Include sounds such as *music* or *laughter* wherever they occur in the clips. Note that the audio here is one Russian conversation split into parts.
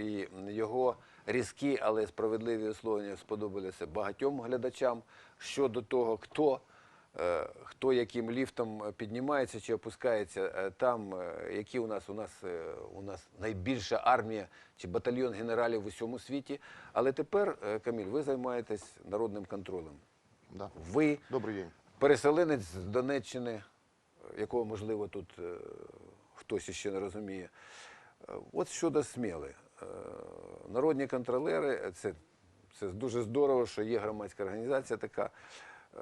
і його різкі, але справедливі висловлення сподобалися багатьом глядачам щодо того, хто, е, хто яким ліфтом піднімається чи опускається е, там, е, які у нас у нас у нас найбільша армія чи батальйон генералів в усьому світі. Але тепер, Каміль, ви займаєтесь народним контролем. Да. Ви Добрый день. переселенець з Донеччини, якого, можливо, тут хтось іще не розуміє. От щодо сміли. Е, Народні контролери, це, це дуже здорово, що є громадська організація така. Е,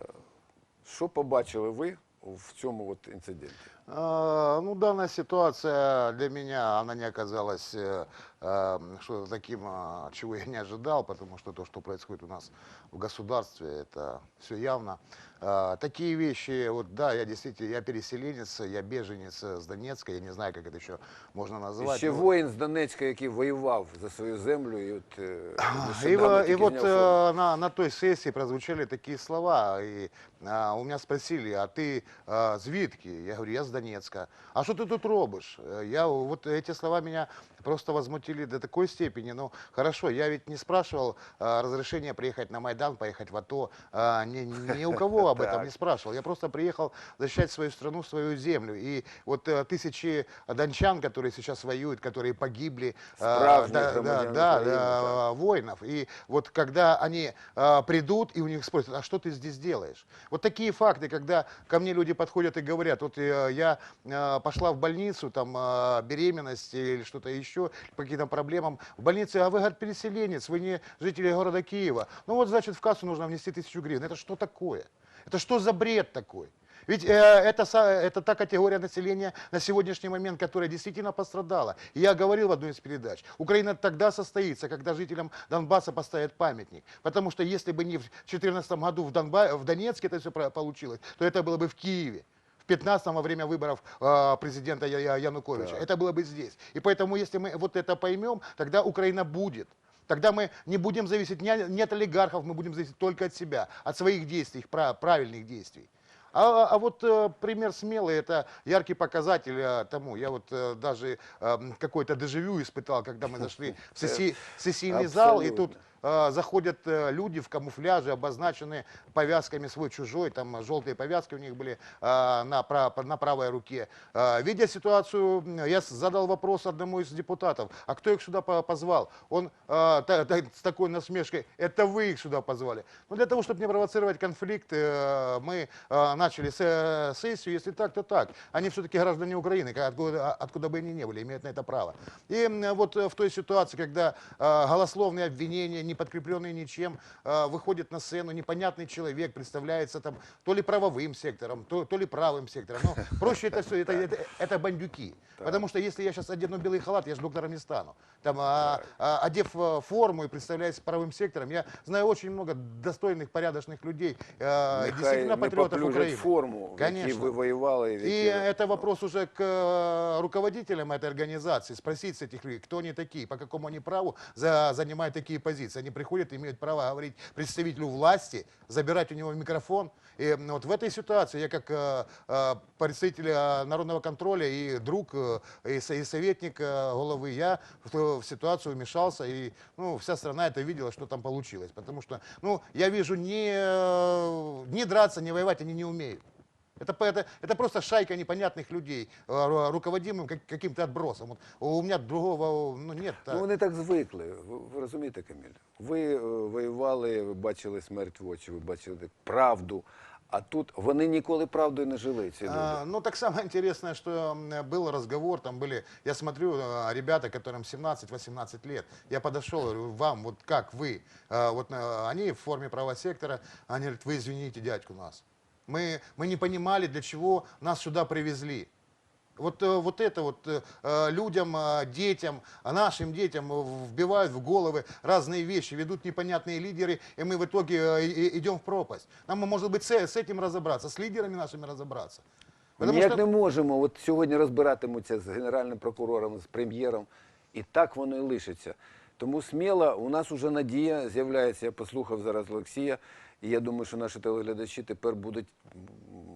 Що побачили ви в цьому от інциденті? А, Ну, данная ситуация для меня, она не оказалась э, э, что таким, а, чего я не ожидал, потому что то, что происходит у нас в государстве, это все явно. А, Такие вещи, вот да, я действительно, я переселенец, я беженец с Донецка, я не знаю, как это еще можно І назвать. ще но- воїн з Донецька, який воював за свою землю, і от е, И, нещодавно во- тільки и вот зняв форму. э, *laughs* на, на той сессии прозвучали такие слова, и а, у меня спросили, а ты а, звідки? Я говорю, я с Донецка. А что ты тут робишь? Э, Я, вот эти слова меня просто возмутили до такой степени. Ну, хорошо, я ведь не спрашивал а, разрешения приехать на Майдан, поехать в АТО. А, ни, ни у кого об этом не спрашивал. Я просто приехал защищать свою страну, свою землю. И вот э, тысячи дончан, которые сейчас воюют, которые погибли, а, да, да, да, так. воинов. И вот когда они а, придут, и у них спросят, а что ты здесь делаешь? Вот такие факты, когда ко мне люди подходят и говорят, вот э, я а, пошла в больницу, там а, беременность или что-то еще, по каким-то проблемам. В больнице, а вы, говорит, переселенец, вы не жители города Киева. Ну вот, значит, в кассу нужно внести тысячу гривен. Это что такое? Это что за бред такой? Ведь э, это, это та категория населения на сегодняшний момент, которая действительно пострадала. И я говорил в одной из передач, Украина тогда состоится, когда жителям Донбасса поставят памятник. Потому что если бы не в 2014 году в, Донба- в Донецке это все получилось, то это было бы в Киеве. В 15 во время выборов э, президента Януковича. Так. Это было бы здесь. И поэтому, если мы вот это поймем, тогда Украина будет. Тогда мы не будем зависеть не, не от олигархов, мы будем зависеть только от себя, от своих действий, правильных действий. А, а вот э, пример смелый, это яркий показатель э, тому. Я вот э, даже э, какой-то дежавю испытал, когда мы зашли в *laughs* сессий- сессийный зал, и тут э, заходят э, люди в камуфляже, обозначенные повязками свой-чужой, там э, желтые повязки у них были на, на правой руке. Видя ситуацию, я задал вопрос одному из депутатов, а кто их сюда по- позвал? Он с такой насмешкой, это вы их сюда позвали. Ну, для того, чтобы не провоцировать конфликт, мы начали сессию, если так, то так. Они все-таки граждане Украины, откуда, откуда бы они ни были, имеют на это право. И вот в той ситуации, когда голословные обвинения, не подкрепленные ничем, э, выходит на сцену непонятный человек, представляется там то ли правовым сектором, то, то ли правым сектором. Но *laughs* проще это все, это, это, это бандюки. Потому что если я сейчас одену белый халат, я же доктором не стану. Там, а, а, одев э, форму и представляясь правым сектором, я знаю очень много достойных, порядочных людей, э, Нехай действительно не патриотов Украины. форму, Конечно. ви воювали. в И ви- это вопрос уже к э, руководителям этой организации, спросить с этих людей, кто они такие, по какому они праву за, занимают такие позиции. Они приходят, имеют право говорить представителю власти, забирать у него микрофон. И вот в этой ситуации я как э, э, представитель э, народного контроля и друг, э, и, и советник головы, я в, в ситуацию вмешался, и ну, вся страна это видела, что там получилось. Потому что ну, я вижу, не, не драться, не воевать они не умеют. Это, по- это, это просто шайка непонятных людей, э, ру- руководимым как- каким-то отбросом. Вот у меня другого ну, нет. Ну, так. вони так звикли. Ви, ви розумієте, Каміль? Ви е, воювали, ви бачили смерть в очі, ви бачили правду. А тут вони ніколи правдою не жили. Ці люди. А, ну, так самое интересное, что м, был разговор, там были, я смотрю, а, ребята, которым 17-18 лет, я подошел, говорю, вам, вот как вы, А, вот а, они в форме правого сектора, они говорят, вы извините дядьку нас, мы, мы не понимали, для чего нас сюда привезли. Вот, э, вот это вот э, э, людям, э, детям, а нашим детям э, вбивают в головы разные вещи, ведут непонятные лидеры, и мы в итоге э, и- и- идем в пропасть. Нам, может быть, с, с этим разобраться, с лидерами нашими разобраться. Потому Ніяк что- не можемо. От сьогодні розбиратимуться з генеральним прокурором, з прем'єром, і так воно і лишиться. Тому сміло, у нас вже надія з'являється. Я послухав зараз Олексія, і я думаю, що наші телеглядачі тепер будуть м,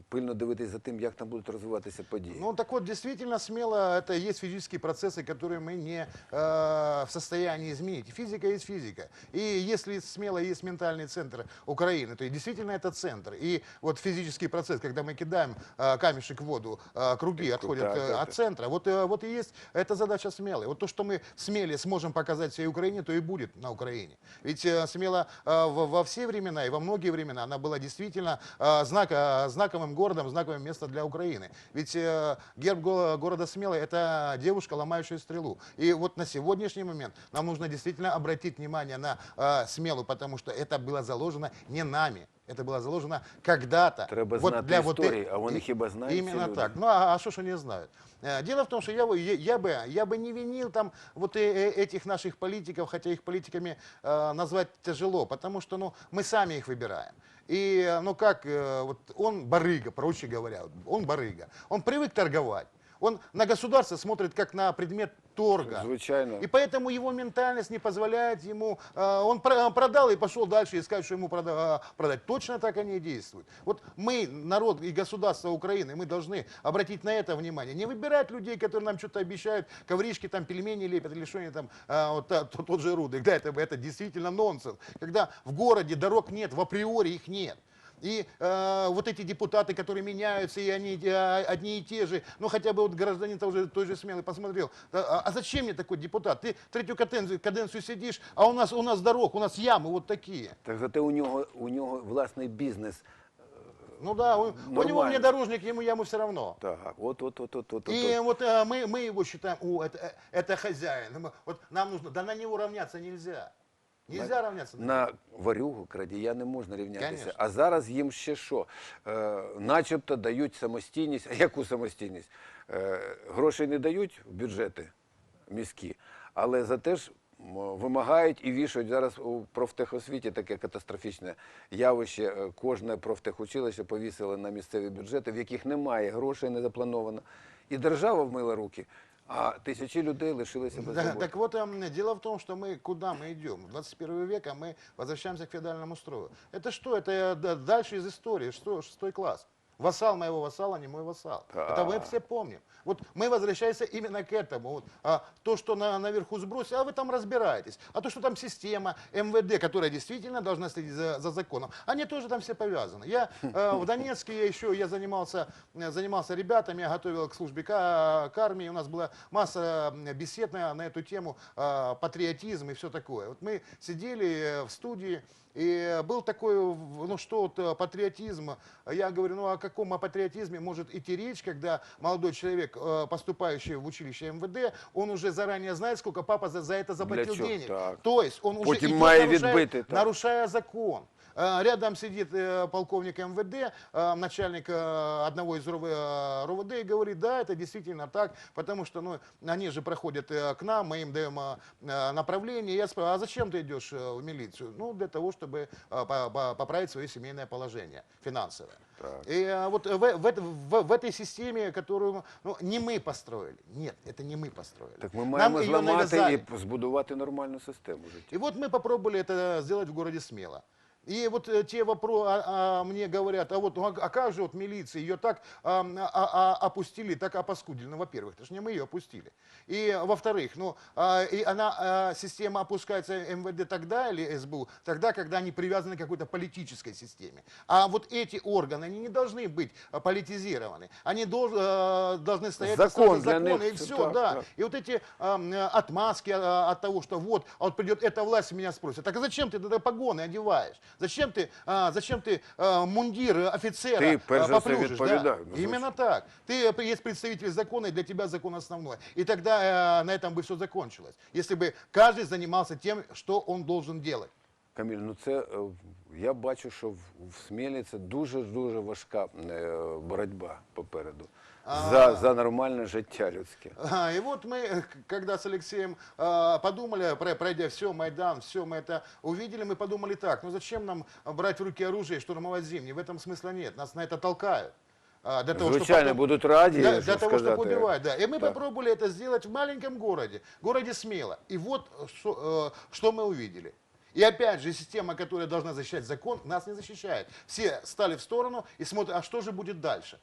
пильно дивитись за тим, як там будуть розвиватися події. Ну так вот, действительно смело, это есть физические процессы, которые мы не э, в состоянии изменить. Физика есть физика. И если смело есть ментальный центр Украины, то и действительно это центр. И вот физический процесс, когда мы кидаем э, камешек в воду, э, круги отходят так, э, так, от так. центра. Вот, э, вот и есть эта задача смелая. Вот то, что мы смелее сможем показать всей Украине, то и будет на Украине. Ведь э, смело э, во, во все времена и во многие времена она была действительно э, знак, э, знаковым городом, знаковым местом для Украины. Ведь э, герб го- города Смелый – это девушка, ломающая стрелу. И вот на сегодняшний момент нам нужно действительно обратить внимание на э, Смелу, потому что это было заложено не нами. Это было заложено когда-то. Треба Вот знати для вот э- історії, а вони и- хіба знають ці Именно люди? так. Ну а, а что ж они знают? Э, Дело в том, что я, бы- я, я бы, я бы не винил там вот э- э- этих наших политиков, хотя их политиками э, назвать тяжело, потому что ну, мы сами их выбираем. И э, ну как, э, вот он барыга, проще говоря, он барыга. Он привык торговать. Он на государство смотрит как на предмет торга. Звичайно. И поэтому его ментальность не позволяет ему, э, он про- продал и пошел дальше искать, что ему э, продать. Точно так они и действуют. Вот мы, народ и государство Украины, мы должны обратить на это внимание. Не выбирать людей, которые нам что-то обещают, ковришки там, пельмени лепят или что-нибудь там, э, вот тот же Рудик. Да, это, это действительно нонсенс. Когда в городе дорог нет, в априори их нет. И э, вот эти депутаты, которые меняются, и они э, одни и те же, ну хотя бы вот гражданин тоже, той же смелый посмотрел, а, а зачем мне такой депутат? Ты третью каденцию, каденцию сидишь, а у нас, у нас дорог, у нас ямы вот такие. Так зате у нього, у нього власний бізнес. Ну да, у, у него Нормально. внедорожник, ему яму все равно. Так, от, от, от, от, от, И от. вот э, мы, мы его считаем, о, это, э, это хозяин. Мы- Вот нам нужно, да на него равняться нельзя. Нельзя равняться на На варюгу крадія не можна рівнятися. Конечно. А зараз їм ще що? Е, начебто дають самостійність. А яку самостійність? Е, грошей не дають в бюджети міські, але зате ж вимагають і вішають зараз у профтехосвіті таке катастрофічне явище. Е, Кожне профтехучилище повісили на місцеві бюджети, в яких немає грошей, не заплановано. І держава вмила руки, а тисячі людей лишилися без Да, так вот, дело в том, что мы куда мы идем? В 21 век, а мы возвращаемся к феодальному строю. Это что? Это э, да, дальше из истории, что шестой класс. Вассал моего вассала, не мой вассал. Это мы все помним. Вот мы возвращаемся именно к этому. Вот, а, то, что на, наверху сбросили, а вы там разбираетесь. А то, что там система МВД, которая действительно должна следить за, за законом, они тоже там все повязаны. Я э, *laughs* в Донецке я еще я занимался, э, занимался ребятами, я готовил к службе к, к армии. У нас была масса э, бесед на, на эту тему, э, патриотизм и все такое. Вот мы сидели э, в студии, и был такой, в- ну что вот э, патриотизм, я говорю, ну о каком патриотизме может идти речь, когда молодой человек, э, поступающий в училище МВД, он уже заранее знает, сколько папа за, за это заплатил чого? денег. Так. То есть он уже Потім идет, має нарушая, відбити, так. нарушая закон. Э, Рядом сидит э, полковник МВД, э, начальник э, одного из РОВ, э, РОВД и говорит, да, это действительно так, потому что ну, они же проходят э, к нам, мы им даем э, э, направление. Я спрашиваю, а зачем ты идешь э, в милицию? Ну, для того, чтобы по- по- поправить свое семейное положение финансовое. Так. И э, вот в, в, в- в этой системе, которую ну, не мы построили, нет, это не мы построили. Так ми Нам маємо зламати навязали. і збудувати нормальну систему життя. И вот мы попробовали это сделать в городе Смело. И вот э, те вопросы мне говорят, а вот ну, а, а как же вот милиция ее так а, а, а, опустили, так опаскудили? Ну, во-первых, это же не мы ее опустили. И во-вторых, ну, а, и она, а, система опускается МВД тогда или СБУ, тогда, когда они привязаны к какой-то политической системе. А вот эти органы, они не должны быть а, политизированы. Они долж- э, должны стоять Закон для закона, них, и все, так, да. так. И вот эти э, отмазки а, от того, что вот, а вот придет эта власть меня спросит, так а зачем ты тогда погоны одеваешь? Зачем ты, а, зачем ты а, мундир э, офицера Ты, а, перш за все, поплюжишь, да? відповідай, ну, Именно так. Ты э, есть представитель закона, и для тебя закон основной. И тогда э, на этом бы все закончилось. Если бы каждый занимался тем, что он должен делать. Каміль, ну це е, я бачу, що в, в Смілі це дуже дуже важка е, боротьба попереду за, за нормальне життя людське. А, И вот мы, э, когда с Алексеем а, подумали, про- пройдя все, Майдан, все мы это увидели, мы подумали так, ну зачем нам брать в руки оружие и штурмовать Зимний? В этом смысла нет, нас на это толкают. а, для того, чтобы Звичайно, потом- будут ради, для, для того, чтобы сказати. убивать, да. И мы Да. попробовали это сделать в маленьком городе, городе Смело. И вот э, что, э, что мы увидели. И опять же, система, которая должна защищать закон, нас не защищает. Все стали в сторону и смотрят, а что же будет дальше?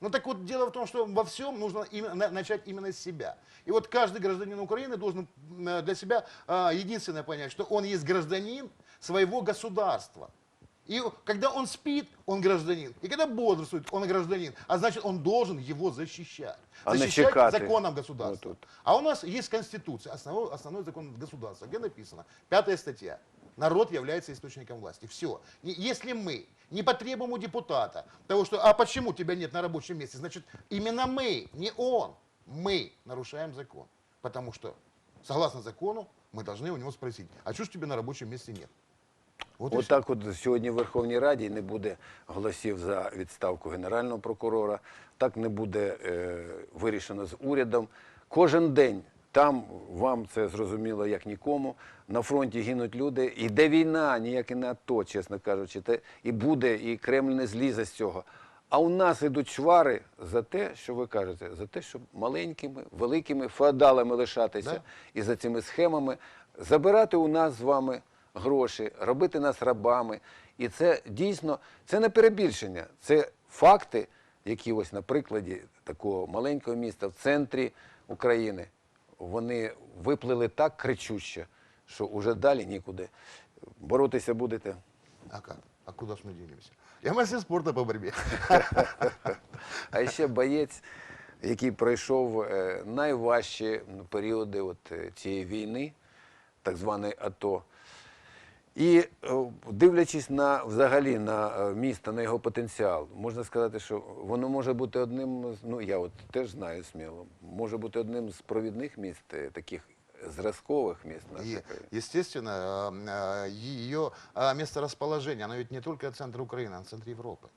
Ну так вот, дело в том, что во всем нужно именно, на- начать именно с себя. И вот каждый гражданин Украины должен э, для себя а, единственное понять, что он есть гражданин своего государства. И когда он спит, он гражданин. И когда бодрствует, он гражданин. А значит, он должен его защищать. А защищать чекати. законом государства. Вот тут. А у нас есть Конституция, основной, основной закон государства, где написано, пятая статья, народ является источником власти. Все. Если мы не потребуем у депутата того, что, а почему тебя нет на рабочем месте, значит, именно мы, не он, мы нарушаем закон. Потому что, согласно закону, мы должны у него спросить, а что ж тебе на рабочем месте нет? Вот и всё. Отак от сьогодні в Верховній Раді не буде голосів за відставку Генерального прокурора, так не буде е, вирішено з урядом. Кожен день там вам це зрозуміло як нікому. На фронті гинуть люди. Іде війна, ніяке не АТО, чесно кажучи. Те, і буде, і Кремль не злізе з цього. А у нас ідуть чвари за те, що ви кажете, за те, щоб маленькими, великими феодалами лишатися Да. і за цими схемами забирати у нас з вами гроші, робити нас рабами. І це дійсно це не перебільшення, це факти, які ось на прикладі такого маленького міста в центрі України вони виплили так кричуще, що уже далі нікуди. Боротися будете. А как? А куда ж мы денемся? Я мастер спорта по борьбе. *laughs* А ще боєць, який пройшов е, найважчі періоди от е, цієї війни, так званої АТО. І е, дивлячись на взагалі на е, місто, на його потенціал, можна сказати, що воно може бути одним з ну я от теж знаю сміло, може бути одним з провідних міст, е, таких зразкових міст нашої И, країни. естественно, ее месторасположение, оно ведь не только центр Украины, оно центр Европы.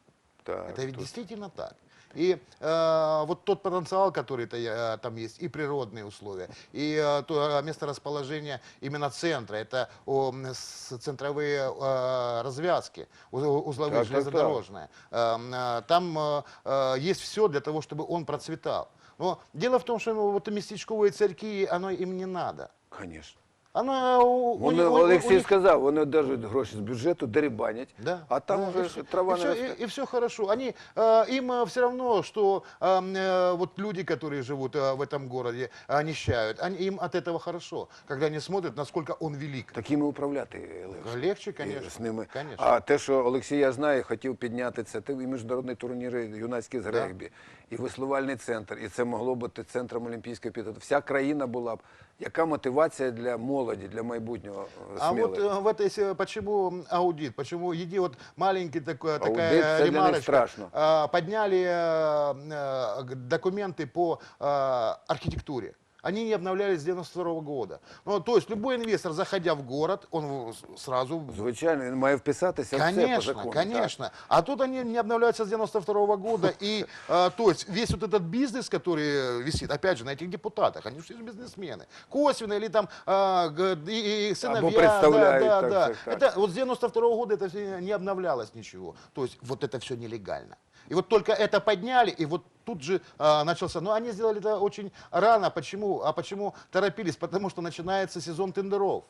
Так, Это ведь тут- действительно так. И э, вот тот потенциал, который -то, э, там есть, и природные условия, и э, то э, месторасположение именно центра, это о, с- центровые э, развязки, уз- узловые Так, так, так. железнодорожные. Э, м, э, Там э, э, есть все для того, чтобы он процветал. Но дело в том, что ну, вот местечковые церкви, оно им не надо. Звісно. Оно у, у Вони, них- у- у Олексій них- сказав, вони одержують гроші з бюджету, дерибанять, Да, а там да, вже и ж всё- трава и не всё, росте. и, все хорошо. Они, э, им все равно, что э, э, вот люди, которые живут э, в этом городе, э, нищают, они, им от этого хорошо, когда они смотрят, насколько он велик. Такими управляти легше. Легче, І конечно. з ними. конечно. А те, що Олексій, я знаю, хотів підняти це, це і міжнародні турніри юнацькі з регбі, і веслувальний центр, і це могло бути центром олімпійської підготовки. Вся країна була б. Яка мотивація для молоді, для майбутнього е, А сміли? вот э, в этой, се- почему аудит, почему еди вот маленький такой, Аудит, такая это для них ремарочка, страшно. А, подняли э, э, г- документы по э, архитектуре. Они не обновлялись с 92 года. Ну, то есть любой инвестор, заходя в город, он сразу Звичайно, він має вписатися в це по Конечно, закону. конечно. А тут они не обновляются с 92 года. И, э, то есть, весь вот этот бизнес, который э, висит, опять же, на этих депутатах, они же бизнесмены. Косвенно или там э, г- и, и сыновья. представляют, да, так, да, так, так. Это вот с 92 года это не обновлялось ничего. То есть, вот это все нелегально. И вот только это подняли, и вот тут же э, начался. Но они сделали это очень рано. Почему? А почему торопились? Потому что начинается сезон тендеров.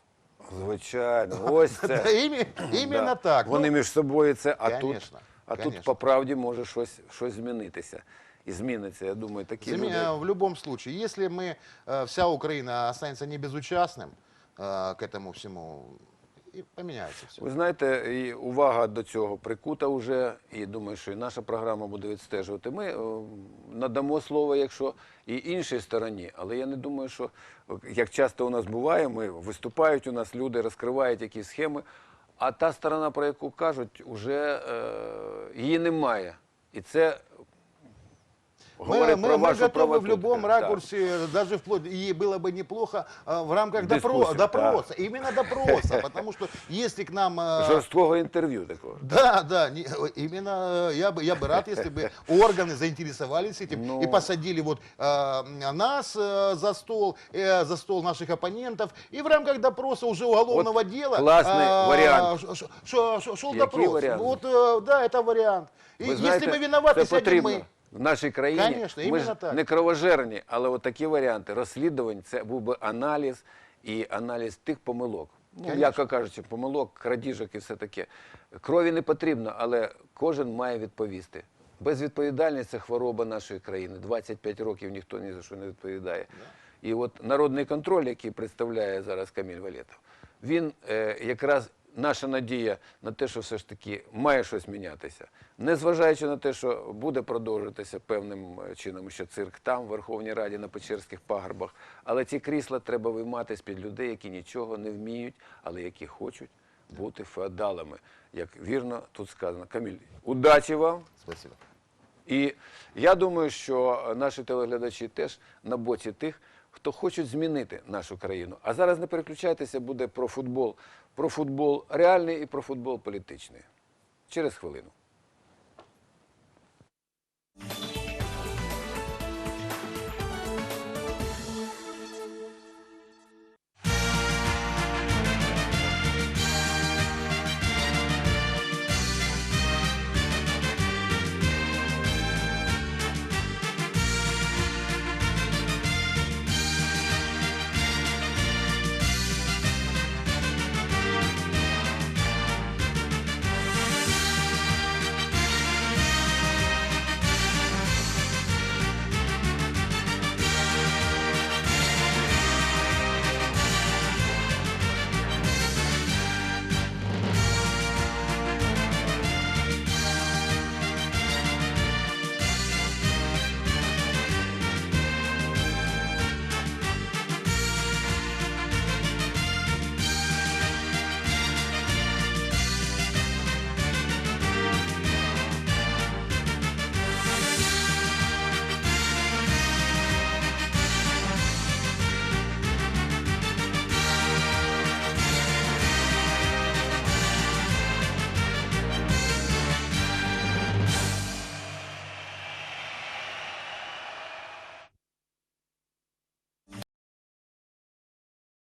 Звичайно, ось *laughs* це. Да, ими- именно Да. так. Вони Ну, між собою це, а тут, Конечно, а тут конечно. по правді може щось, щось змінитися. І зміниться, я думаю, такі За люди. меня в любом случае, если мы, э, вся Украина останется не безучастным э, к этому всему, и поменяется все. Ви знаєте, і увага до цього прикута вже, і думаю, що і наша програма буде відстежувати. Ми е, надамо слово, якщо і іншій стороні, але я не думаю, що як часто у нас буває, ми виступають у нас люди, розкривають якісь схеми, а та сторона, про яку кажуть, уже е, її немає. І це говорить мы, про мы вашу готовы правоту. в любом Так. ракурсе, даже вплоть, и было бы неплохо а, в рамках допро- Дискуссию, допроса, именно допроса, потому что если к нам... а, Жорсткого інтерв'ю такого. Да, да, не- именно э, я бы, я бы рад, если бы органы заинтересовались этим Ну. и посадили вот э, нас э, за стол, э, за стол наших оппонентов, и в рамках допроса уже уголовного дела классный э, вариант. ш- ш- ш- ш- шел Який допрос. варіант? Вот, э, да, это вариант. И Ви если знаєте, мы виноваты, це сядем потрібно. мы. В нашій країні Конечно, ми ж так. не кровожерні, але от такі варіанти розслідувань це був би аналіз і аналіз тих помилок. Ну, яко кажучи, помилок, крадіжок і все таке. Крові не потрібно, але кожен має відповісти. Безвідповідальність це хвороба нашої країни. 25 років ніхто ні за що не відповідає. І от народний контроль, який представляє зараз Каміль Валєтов, він е, якраз наша надія на те, що все ж таки має щось мінятися. Незважаючи на те, що буде продовжуватися певним е, чином, що цирк там, в Верховній Раді, на Печерських пагорбах, але ці крісла треба виймати з-під людей, які нічого не вміють, але які хочуть бути феодалами. Як вірно тут сказано. Каміль, удачі вам! Спасибо. І я думаю, що наші телеглядачі теж на боці тих, хто хочуть змінити нашу країну. А зараз не переключайтеся, буде про футбол. Про футбол реальний і про футбол політичний. Через хвилину.